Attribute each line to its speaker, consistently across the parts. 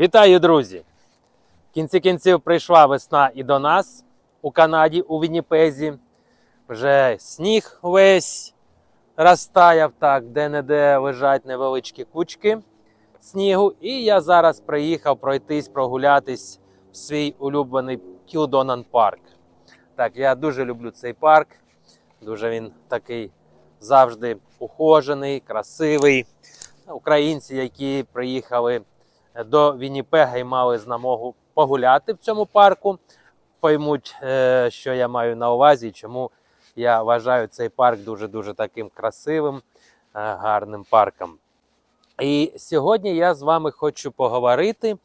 Speaker 1: Вітаю, друзі! В кінці кінців прийшла весна і до нас у Канаді, у Вінніпезі. Вже сніг весь розтаяв так, де-не-де лежать невеличкі кучки снігу. І я зараз приїхав пройтись, прогулятись в свій улюблений Кілдонан парк. Так, я дуже люблю цей парк. Дуже він такий завжди ухожений, красивий. Українці, які приїхали до Вінніпега і мали змогу погуляти в цьому парку, поймуть, е, що я маю на увазі, чому я вважаю цей парк дуже-дуже таким красивим, е, гарним парком. І сьогодні я з вами хочу поговорити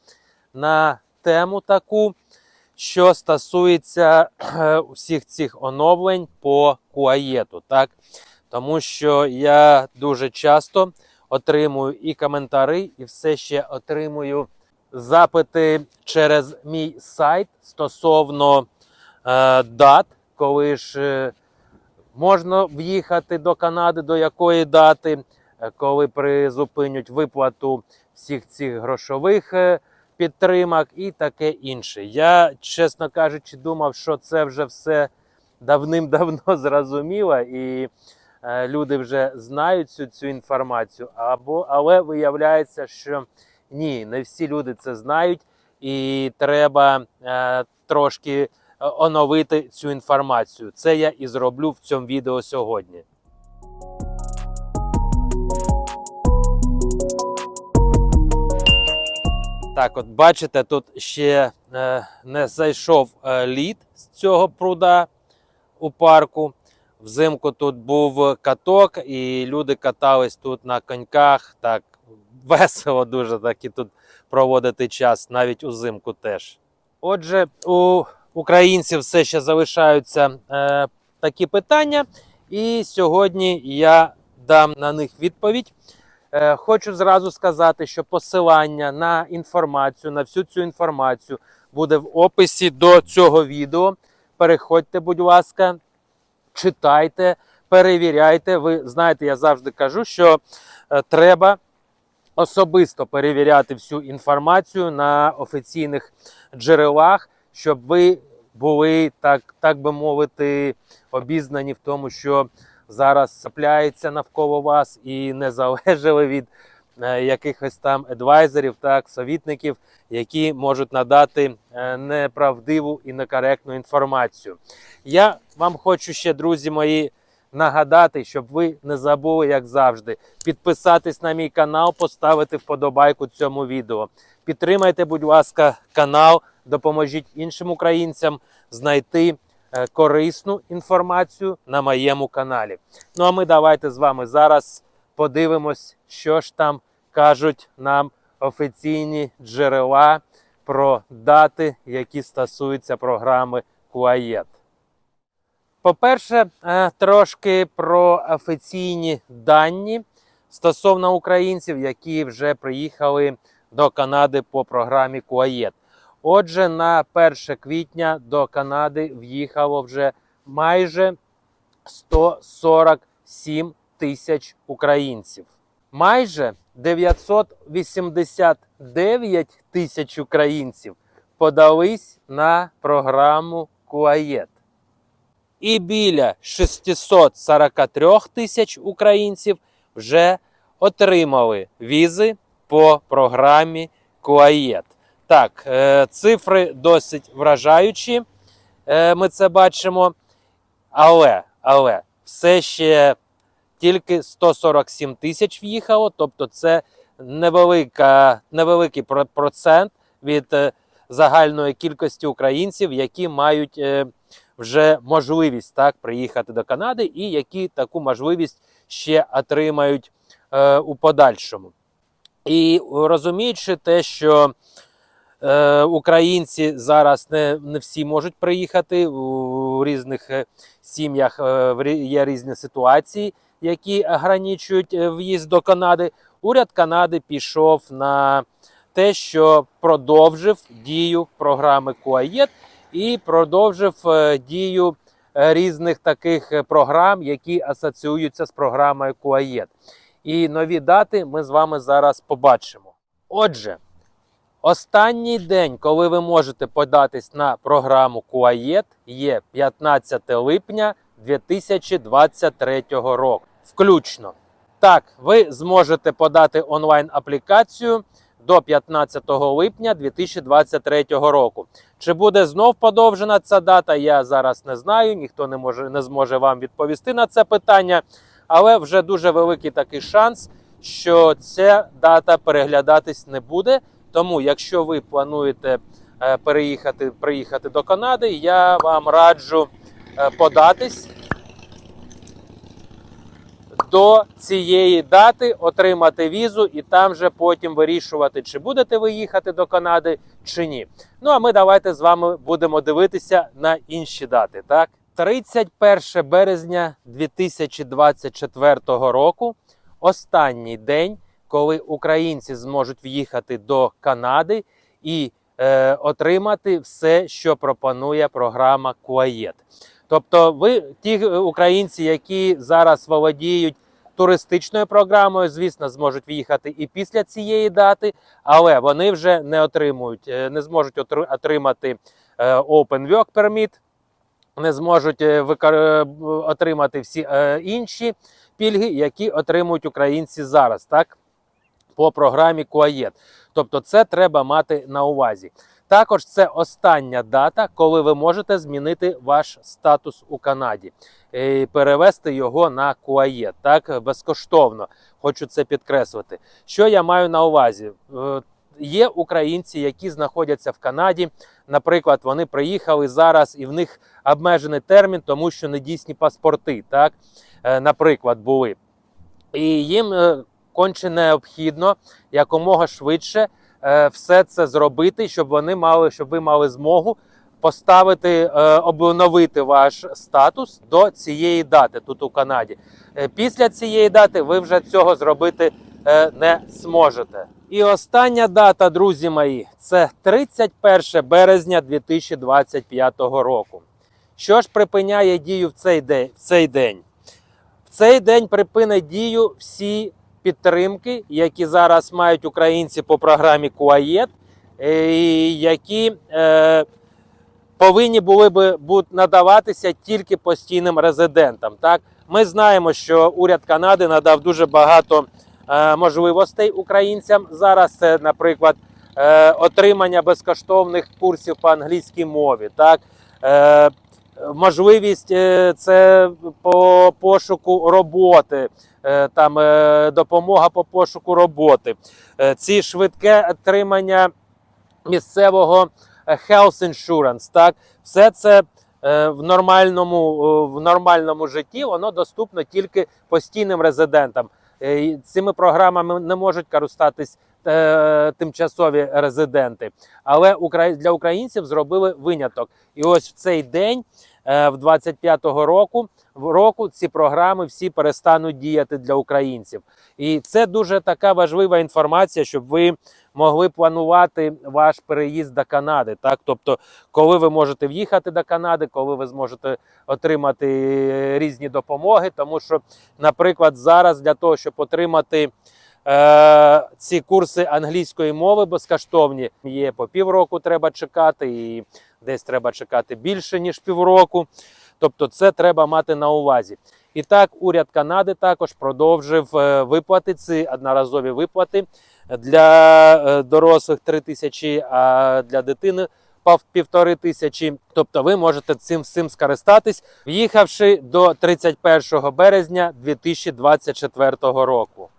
Speaker 1: на тему таку, що стосується е, всіх цих оновлень по Куаєту. Так? Тому що я дуже часто отримую і коментарі, і все ще отримую запити через мій сайт стосовно е, дат, коли ж е, можна в'їхати до Канади, до якої дати, е, коли призупинять виплату всіх цих грошових е, підтримок і таке інше. Я, чесно кажучи, думав, що це вже все давним-давно зрозуміло, і люди вже знають цю, цю інформацію, або, але виявляється, що ні, не всі люди це знають, і треба е, трошки е, оновити цю інформацію. Це я і зроблю в цьому відео сьогодні. Так, от бачите, тут ще е, не зайшов е, лід з цього пруда у парку. Взимку тут був каток, і люди катались тут на коньках. Так весело дуже так і тут проводити час, навіть узимку теж. Отже, у українців все ще залишаються е, такі питання, і сьогодні я дам на них відповідь. Е, Хочу зразу сказати, що посилання на інформацію, на всю цю інформацію буде в описі до цього відео. Переходьте, будь ласка, читайте, перевіряйте. Ви знаєте, я завжди кажу, що е, треба особисто перевіряти всю інформацію на офіційних джерелах, щоб ви були, так, так би мовити, обізнані в тому, що зараз сапляється навколо вас і не залежали від якихось там адвайзерів, так, совітників, які можуть надати е, неправдиву і некоректну інформацію. Я вам хочу ще, друзі мої, нагадати, щоб ви не забули, як завжди, підписатись на мій канал, поставити вподобайку цьому відео. Підтримайте, будь ласка, канал, допоможіть іншим українцям знайти е, корисну інформацію на моєму каналі. Ну а ми давайте з вами зараз подивимось, що ж там кажуть нам офіційні джерела про дати, які стосуються програми Куаєт. По-перше, е, трошки про офіційні дані стосовно українців, які вже приїхали до Канади по програмі Куаєт. Отже, на 1 квітня до Канади в'їхало вже майже 147 тисяч українців. Майже 989 тисяч українців подались на програму Куаєт. І біля 643 тисяч українців вже отримали візи по програмі Куаєт. Так, е, цифри досить вражаючі. е, Ми це бачимо. Але, але все ще тільки 147 тисяч в'їхало, тобто це невелика, невеликий про- процент від е, загальної кількості українців, які мають е, вже можливість так приїхати до Канади, і які таку можливість ще отримають е, у подальшому. І розуміючи те, що е, українці зараз не, не всі можуть приїхати у різних е, сім'ях, е, є різні ситуації, які ограничують в'їзд до Канади. Уряд Канади пішов на те, що продовжив дію програми Куаєт і продовжив дію різних таких програм, які асоціюються з програмою Куаєт. І нові дати ми з вами зараз побачимо. Отже, Останній день, коли ви можете податись на програму Куаєт, є 15 липня 2023 року. Включно. Так, ви зможете подати онлайн-аплікацію до 15 липня 2023 року. Чи буде знов подовжена ця дата? Я зараз не знаю. Ніхто не може не зможе вам відповісти на це питання, але вже дуже великий такий шанс, що ця дата переглядатись не буде. Тому, якщо ви плануєте е, переїхати приїхати до Канади, я вам раджу е, податись до цієї дати, отримати візу і там вже потім вирішувати, чи будете ви їхати до Канади, чи ні. Ну а ми давайте з вами будемо дивитися на інші дати. Так, 31 березня 2024 року, останній день, коли українці зможуть в'їхати до Канади і е, отримати все, що пропонує програма Куаєт. Тобто, ви ті українці, які зараз володіють туристичною програмою, звісно, зможуть в'їхати і після цієї дати, але вони вже не отримують, е, не зможуть отримати е, Open Work Permit, не зможуть е, отримати всі інші пільги, які отримують українці зараз, так? По програмі Куаєт. Тобто, це треба мати на увазі. Також це остання дата, коли ви можете змінити ваш статус у Канаді і перевести його на Куаєт, так безкоштовно. Хочу це підкреслити. Що я маю на увазі? Е, Є українці, які знаходяться в Канаді. Наприклад, вони приїхали зараз, і в них обмежений термін, тому що недійсні паспорти, так, е, наприклад, були. І їм е, конче необхідно якомога швидше е, все це зробити, щоб вони мали, щоб ви мали змогу поставити, е, обновити ваш статус до цієї дати тут у Канаді. Е, Після цієї дати ви вже цього зробити не зможете. І остання дата, друзі мої, це 31 березня 2025 року. Що ж припиняє дію? В цей день? В цей день припинить дію всі підтримки, які зараз мають українці по програмі Куаєт, е, які е, повинні були би надаватися тільки постійним резидентам. Так, ми знаємо, що уряд Канади надав дуже багато е, можливостей українцям. Зараз це, наприклад, е, отримання безкоштовних курсів по англійській мові. Так, е, можливість е, це по пошуку роботи, е, там е, допомога по пошуку роботи, ці швидке отримання місцевого health insurance, так, все це в нормальному, в нормальному житті воно доступно тільки постійним резидентам. Цими програмами не можуть користатись тимчасові резиденти. Але для українців зробили виняток. І ось в цей день, е, в 25-го року, в року ці програми всі перестануть діяти для українців. І це дуже така важлива інформація, щоб ви могли планувати ваш переїзд до Канади. Так, тобто, коли ви можете в'їхати до Канади, коли ви зможете отримати різні допомоги, тому що, наприклад, зараз для того, щоб отримати е, ці курси англійської мови безкоштовні, є по півроку треба чекати, і десь треба чекати більше ніж півроку. Тобто, це треба мати на увазі. І так, уряд Канади також продовжив е, виплати ці одноразові виплати для е, дорослих 3 тисячі, а для дитини півтори тисячі. Тобто ви можете цим всім скористатись, в'їхавши до 31 березня 2024 року.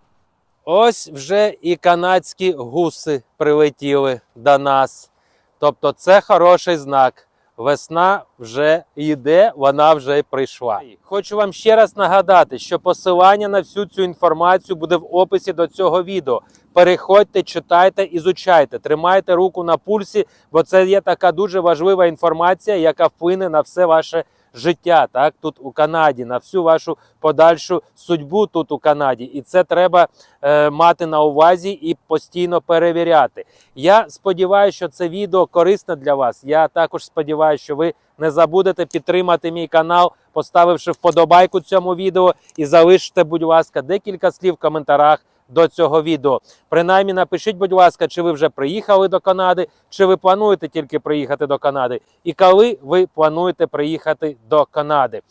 Speaker 1: Ось вже і канадські гуси прилетіли до нас. Тобто, це хороший знак. Весна вже йде, вона вже прийшла. Хочу вам ще раз нагадати, що посилання на всю цю інформацію буде в описі до цього відео. Переходьте, читайте, ізучайте, тримайте руку на пульсі, бо це є така дуже важлива інформація, яка вплине на все ваше життя, так тут у Канаді, на всю вашу подальшу судьбу тут у Канаді. І це треба е, мати на увазі і постійно перевіряти. Я сподіваюся, що це відео корисне для вас. Я також сподіваюся, що ви не забудете підтримати мій канал, поставивши вподобайку цьому відео і залиште, будь ласка, декілька слів в коментарях до цього відео. Принаймні, напишіть, будь ласка, чи ви вже приїхали до Канади, чи ви плануєте тільки приїхати до Канади, і коли ви плануєте приїхати до Канади.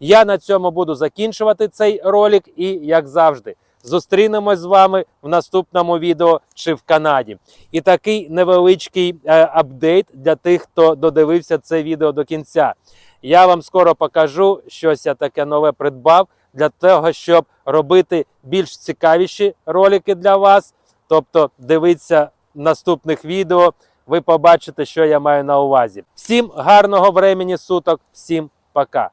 Speaker 1: Я на цьому буду закінчувати цей ролик, і як завжди, зустрінемось з вами в наступному відео чи в Канаді. І такий невеличкий е, апдейт для тих, хто додивився це відео до кінця. Я вам скоро покажу щось я таке нове придбав для того, щоб робити більш цікавіші ролики для вас. Тобто, дивіться наступних відео, ви побачите, що я маю на увазі. Всім гарного времені суток, всім пока.